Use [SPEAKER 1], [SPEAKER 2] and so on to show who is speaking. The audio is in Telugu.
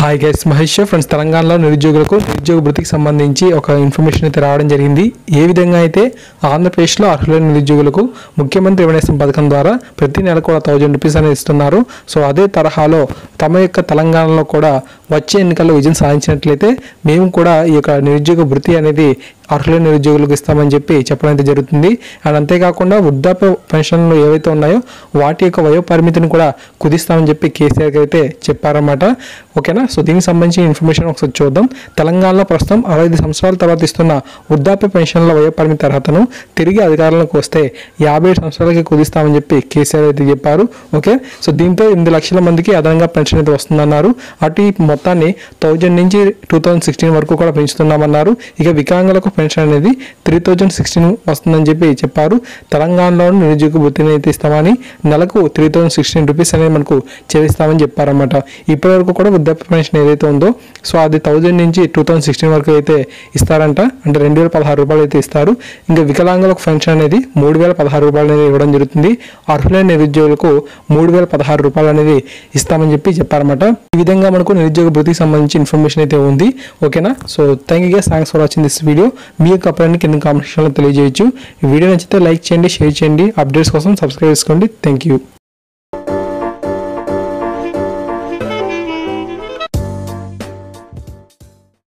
[SPEAKER 1] హాయ్ గైస్ మహేష్ ఫ్రెండ్స్ తెలంగాణలో నిరుద్యోగులకు నిరుద్యోగ భృతికి సంబంధించి ఒక ఇన్ఫర్మేషన్ అయితే రావడం జరిగింది. ఏ విధంగా అయితే ఆంధ్రప్రదేశ్లో అర్హులైన నిరుద్యోగులకు ముఖ్యమంత్రి వినయసం పథకం ద్వారా ప్రతి నెల కూడా థౌజండ్ రూపీస్ అనేది ఇస్తున్నారు. సో అదే తరహాలో తమ యొక్క తెలంగాణలో కూడా వచ్చే ఎన్నికల్లో విజయం సాధించినట్లయితే మేము కూడా ఈ యొక్క నిరుద్యోగ భృతి అనేది అర్హులైన నిరుద్యోగులకు ఇస్తామని చెప్పి చెప్పడం అయితే జరుగుతుంది. అండ్ అంతేకాకుండా వృద్ధాప్య పెన్షన్లు ఏవైతే ఉన్నాయో వాటి యొక్క వయో పరిమితిని కూడా కుదిస్తామని చెప్పి కేసీఆర్ అయితే చెప్పారన్నమాట. ఓకేనా? సో దీనికి సంబంధించిన ఇన్ఫర్మేషన్ ఒకసారి చూద్దాం. తెలంగాణలో ప్రస్తుతం అరవై ఐదు సంవత్సరాల తర్వాత ఇస్తున్న వృద్ధాప్య పెన్షన్ల వయో పరిమితి అర్హతను తిరిగి అధికారంలోకి వస్తే యాభై సంవత్సరాలకి కుదిస్తామని చెప్పి కేసీఆర్ అయితే చెప్పారు. ఓకే? సో దీంతో ఎనిమిది లక్షల మందికి అదనంగా పెన్షన్ అయితే వస్తుందన్నారు. అటు ఈ మొత్తాన్ని థౌజండ్ నుంచి టూ థౌజండ్ సిక్స్టీన్ వరకు కూడా పెంచుతున్నామన్నారు. ఇక వికలాంగులకు పెన్షన్ అనేది త్రీ థౌజండ్ సిక్స్టీన్ వస్తుందని చెప్పి చెప్పారు. తెలంగాణలో నిరుద్యోగ వృత్తిని అయితే ఇస్తామని నెలకు త్రీ థౌజండ్ సిక్స్టీన్ రూపీస్ అనేది మనకు చెల్లిస్తామని చెప్పారన్నమాట. ఇప్పటివరకు కూడా వృద్ధాప్య పెన్షన్ ఏదైతే ఉందో సో అది థౌజండ్ నుంచి టూ థౌజండ్ సిక్స్టీన్ వరకు అయితే ఇస్తారంట. అంటే రెండు వేల పదహారు రూపాయలు అయితే ఇస్తారు. ఇంకా వికలాంగులకు పెన్షన్ అనేది మూడు వేల పదహారు రూపాయలు అనేది ఇవ్వడం జరుగుతుంది. అర్హులైన నిరుద్యోగులకు మూడు వేల పదహారు రూపాయలు అనేది ఇస్తామని చెప్పి చెప్పారన్నమాట. ఈ విధంగా మనకు నిరుద్యోగ భృతికి సంబంధించి ఇన్ఫర్మేషన్ అయితే ఉంది. ఓకేనా? So thank you thanks for watching this video మీ యొక్క అభిప్రాయాన్ని కింద కామెంట్ సెక్షన్లో తెలియజేయచ్చు. ఈ వీడియో నచ్చితే లైక్ చేయండి షేర్ చేయండి. అప్డేట్స్ కోసం సబ్స్క్రైబ్ చేసుకోండి. Thank you